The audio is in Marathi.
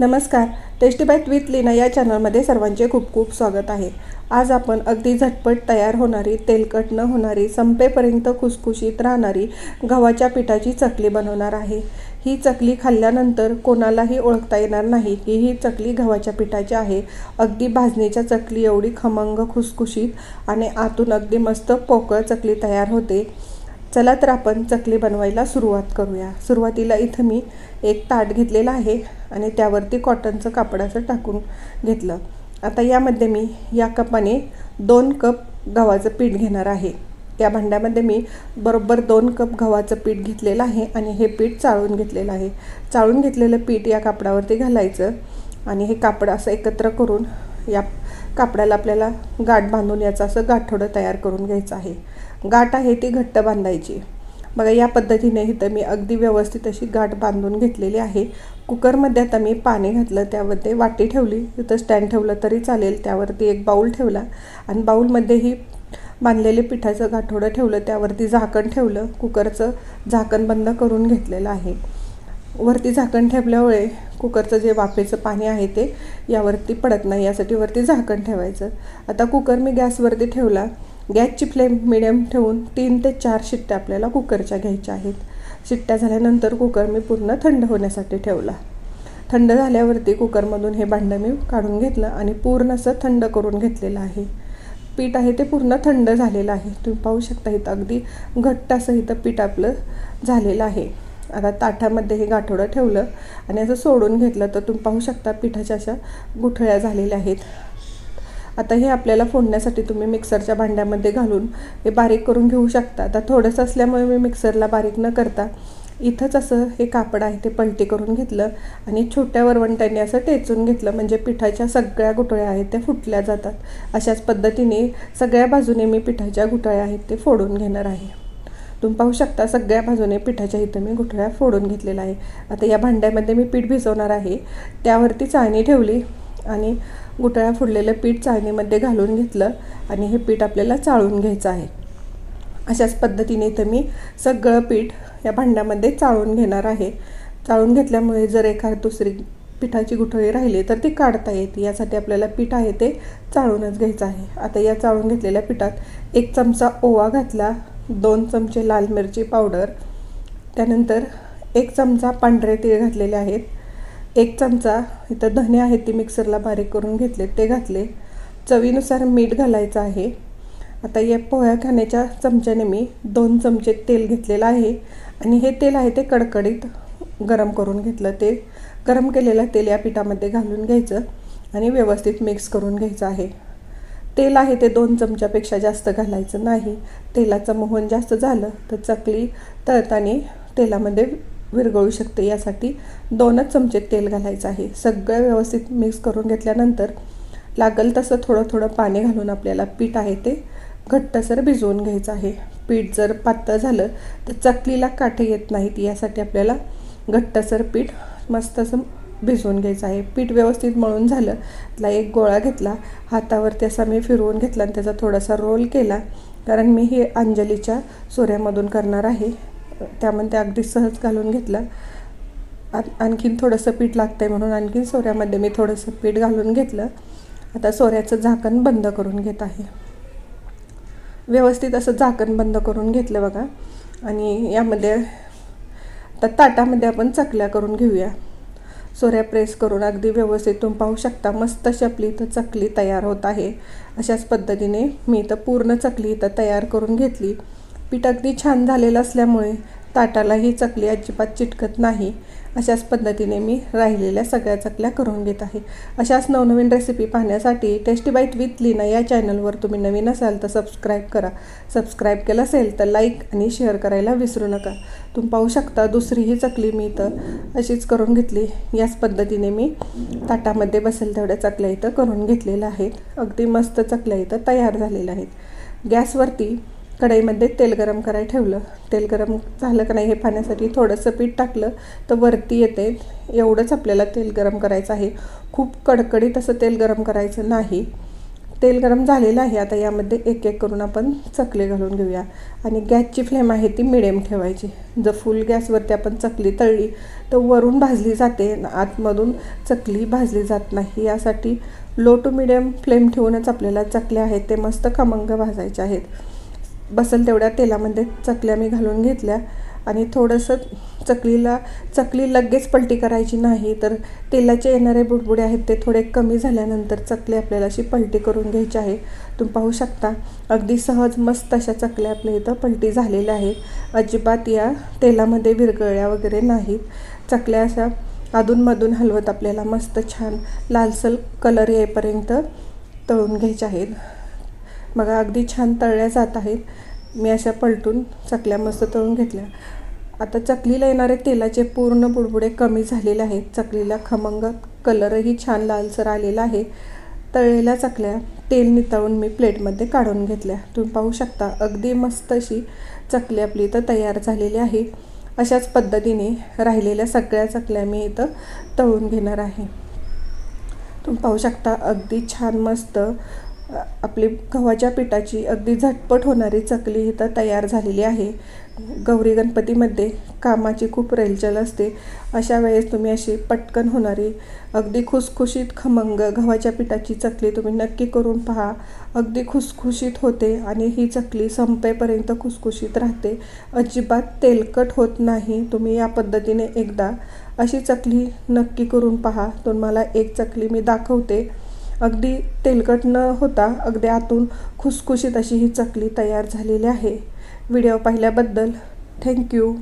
नमस्कार. टेस्टी बाय विथ लीना या चॅनलमध्ये सर्वांचे खूप खूप स्वागत आहे. आज आपण अगदी झटपट तयार होणारी तेलकट न होणारी संपेपर्यंत खुसखुशीत राहणारी गव्हाच्या पिठाची चकली बनवणार आहे. ही चकली खाल्ल्यानंतर कोणालाही ओळखता येणार नाही की ही चकली गव्हाच्या पिठाची आहे. अगदी भाजणीच्या चकली एवढी खमंग खुसखुशीत आणि आतून अगदी मस्त पोकळ चकली तयार होते. चला तर आपण चकली बनवायला सुरुवात करूया. सुरुवातीला इथं मी एक ताट घेतलेलं आहे आणि त्यावरती कॉटनचं कापडाचं टाकून घेतलं. आता यामध्ये मी या कपाने दोन कप गव्हाचं पीठ घेणार आहे. त्या भांड्यामध्ये मी बरोबर दोन कप गव्हाचं पीठ घेतलेलं आहे आणि हे पीठ चाळून घेतलेलं आहे. चाळून घेतलेलं पीठ या कापडावरती घालायचं आणि हे कापड असं एकत्र करून या कापडाला आपल्याला गाठ बांधून याचं असं गाठोडं तयार करून घ्यायचं आहे. गाठ आहे ती घट्ट बांधायची. बघा या पद्धतीने इथं मी अगदी व्यवस्थित अशी गाठ बांधून घेतलेली आहे. कुकरमध्ये आता मी पाणी घातलं त्यामध्ये वाटी ठेवली. तिथं स्टँड ठेवलं तरी चालेल त्यावरती एक बाऊल ठेवला. आणि बाऊलमध्येही बांधलेले पिठाचं गाठोडं ठेवलं त्यावरती झाकण ठेवलं. कुकरचं झाकण बंद करून घेतलेलं आहे. वरती झाकण ठेवल्यामुळे कुकरचं जे वाफेचं पाणी आहे ते यावरती पडत नाही यासाठी वरती झाकण ठेवायचं. आता कुकर मी गॅसवरती ठेवला. गॅसची फ्लेम मिडियम ठेवून तीन ते चार शिट्ट्या आपल्याला कुकरच्या घ्यायच्या आहेत. शिट्ट्या झाल्यानंतर कुकर मी पूर्ण थंड होण्यासाठी ठेवला. थंड झाल्यावरती कुकरमधून हे भांडं मी काढून घेतलं आणि पूर्ण असं थंड करून घेतलेलं आहे. पीठ आहे ते पूर्ण थंड झालेलं आहे. तुम्ही पाहू शकता इथं अगदी घट्ट असं इथं पीठ आपलं झालेलं आहे. आता ताटामध्ये हे गाठोडं ठेवलं आणि असं सोडून घेतलं तर तुम्ही पाहू शकता पिठाच्या अशा गुठळ्या झालेल्या आहेत. आता हे आपल्याला फोडण्यासाठी तुम्ही मिक्सरच्या भांड्यामध्ये घालून हे बारीक करून घेऊ शकता. आता थोडंसं असल्यामुळे मी मिक्सरला बारीक न करता इथंच असं हे कापड आहे ते पलटी करून घेतलं आणि छोट्या वरवंट्याने असं टेचून घेतलं. म्हणजे पिठाच्या सगळ्या गुठळ्या आहेत त्या फुटल्या जातात. अशाच पद्धतीने सगळ्या बाजूने मी पिठाच्या गुठळ्या आहेत ते फोडून घेणार आहे. तुम्ही पाहू शकता सगळ्या बाजूने पिठाच्या इथं मी गुठळ्या फोडून घेतलेला आहे. आता या भांड्यामध्ये मी पीठ भिजवणार आहे. त्यावरती चाळणी ठेवली आणि गुठळ्या फोडलेलं पीठ चाळणीमध्ये घालून घेतलं आणि हे पीठ आपल्याला चाळून घ्यायचं आहे. अशाच पद्धतीने इथं मी सगळं पीठ या भांड्यामध्ये चाळून घेणार आहे. चाळून घेतल्यामुळे जर एखाद दुसरी पिठाची गुठळी राहिली तर ती काढता येते. यासाठी आपल्याला पीठ आहे ते चाळूनच घ्यायचं आहे. आता या चाळून घेतलेल्या पिठात एक चमचा ओवा घातला. दोन चमचे लाल मिरची पावडर त्यानंतर एक चमचा पांढरे तीळ घातलेले आहेत. एक चमचा इथं धने आहेत ती मिक्सरला बारीक करून घेतले ते घातले. चवीनुसार मीठ घालायचं आहे. आता या पोह्या खाण्याच्या चमच्याने मी दोन चमचे तेल घेतलेलं आहे आणि हे तेल आहे ते कडकडीत गरम करून घेतलं. ते गरम केलेलं तेल या पिठामध्ये घालून घ्यायचं आणि व्यवस्थित मिक्स करून घ्यायचं आहे. तेल आहे ते दोन चमच्यापेक्षा जास्त घालायचं नाही. तेलाचं मोहन जास्त झालं तर चकली तळताना तेलामध्ये विरघळू शकते. यासाठी दोनच चमचे तेल घालायचं आहे. सगळं व्यवस्थित मिक्स करून घेतल्यानंतर लागल तसं थोडं थोडं पाणी घालून आपल्याला पीठ आहे ते घट्टसर भिजवून घ्यायचं आहे. पीठ जर पातळ झालं तर चकलीला काठे येत नाहीत. यासाठी आपल्याला घट्टसर पीठ मस्त असं भिजवून घ्यायचं आहे. पीठ व्यवस्थित मळून झालं. त्याला एक गोळा घेतला. हातावरती असा मी फिरवून घेतला आणि त्याचा थोडासा रोल केला. कारण मी हे अंजलीच्या सोऱ्यामधून करणार आहे. त्यामध्ये अगदी सहज घालून घेतलं. आणखीन थोडंसं पीठ लागतं आहे म्हणून आणखीन सोऱ्यामध्ये मी थोडंसं पीठ घालून घेतलं. आता सोऱ्याचं झाकण बंद करून घेत आहे. व्यवस्थित असं झाकण बंद करून घेतलं बघा. आणि यामध्ये आता ताटामध्ये आपण चकल्या करून घेऊया. सोऱ्या प्रेस करून अगदी व्यवस्थित तुम्ही पाहू शकता मस्त अशी आपली इथं चकली तयार होत आहे. अशाच पद्धतीने मी इथं पूर्ण चकली इथं तयार करून घेतली. पीठ अगदी छान झालेलं असल्यामुळे ताटाला ही चकली अजिबात चिटकत नाही. अशाच पद्धतीने मी राहिलेल्या सगळ्या चकल्या करून घेत आहे. अशाच नवनवीन रेसिपी पाहण्यासाठी टेस्टी बाईट विथ लीना या चॅनलवर तुम्ही नवीन असाल तर सबस्क्राईब करा. सबस्क्राईब केलं असेल तर लाईक आणि शेअर करायला विसरू नका. तुम्ही पाहू शकता दुसरी ही चकली मी इथं अशीच करून घेतली. याच पद्धतीने मी ताटामध्ये बसेल तेवढ्या चकल्या इथं करून घेतलेल्या आहेत. अगदी मस्त चकल्या इथं तयार झालेल्या आहेत. गॅसवरती कढईमध्ये तेल गरम करायला ठेवलं. तेल गरम झालं का नाही हे पाण्यासाठी थोडंसं पीठ टाकलं तर वरती येते. एवढंच आपल्याला तेल गरम करायचं आहे. खूप कडकडीत असं तेल गरम करायचं नाही. तेल गरम झालेलं आहे. आता यामध्ये एक एक करून आपण चकली घालून घेऊया. आणि गॅसची फ्लेम आहे ती मिडियम ठेवायची. जर फुल गॅसवरती आपण चकली तळली तर वरून भाजली जाते. आतमधून चकली भाजली जात नाही. यासाठी लो टू मिडियम फ्लेम ठेवूनच आपल्याला चकल्या आहेत. ते मस्त खमंग भाजायचे आहेत. बसल तेवढ्या तेलामध्ये चकल्या मी घालून घेतल्या आणि थोडंसं चकलीला चकली लगेच पलटी करायची नाही तर तेलाचे येणारे बुडबुडे आहेत ते थोडे कमी झाल्यानंतर चकली आपल्याला अशी पलटी करून घ्यायची आहे. तुम्ही पाहू शकता अगदी सहज मस्त अशा चकल्या आपल्या इथं पलटी झालेल्या आहेत. अजिबात या तेलामध्ये विरगळ्या वगैरे नाहीत. चकल्या अशा अधूनमधून हलवत आपल्याला मस्त छान लालसर कलर येईपर्यंत तळून घ्यायच्या आहेत. बघा अगदी छान तळल्या जात आहेत. मी अशा पलटून चकल्या मस्त तळून घेतल्या. आता चकलीला येणारे तेलाचे पूर्ण बुडबुडे कमी झालेले आहेत. चकलीला खमंग कलरही छान लालसर आलेला आहे. तळलेल्या चकल्या तेल नितळून मी प्लेटमध्ये काढून घेतल्या. तुम्ही पाहू शकता अगदी मस्त अशी चकली आपली इथं तयार झालेली आहे. अशाच पद्धतीने राहिलेल्या सगळ्या चकल्या मी इथं तळून घेणार आहे. तुम्ही पाहू शकता अगदी छान मस्त आपली गव्हाच्या पिठाची अगदी झटपट होणारी चकली इथं तयार झालेली आहे. गौरी गणपतीमध्ये कामाची खूप रेलचल असते. अशा वेळेस तुम्ही अशी पटकन होणारी अगदी खुसखुशीत खमंग गव्हाच्या पिठाची चकली तुम्ही नक्की करून पहा. अगदी खुसखुशीत होते आणि ही चकली संपेपर्यंत खुसखुशीत राहते. अजिबात तेलकट होत नाही. तुम्ही या पद्धतीने एकदा अशी चकली नक्की करून पहा. तुम्हाला एक चकली मी दाखवते. अगदी तेलकट न होता अगदी आतून खुसखुशीत अशी ही चकली तयार झालेली आहे. व्हिडिओ पाहिल्याबद्दल थँक्यू.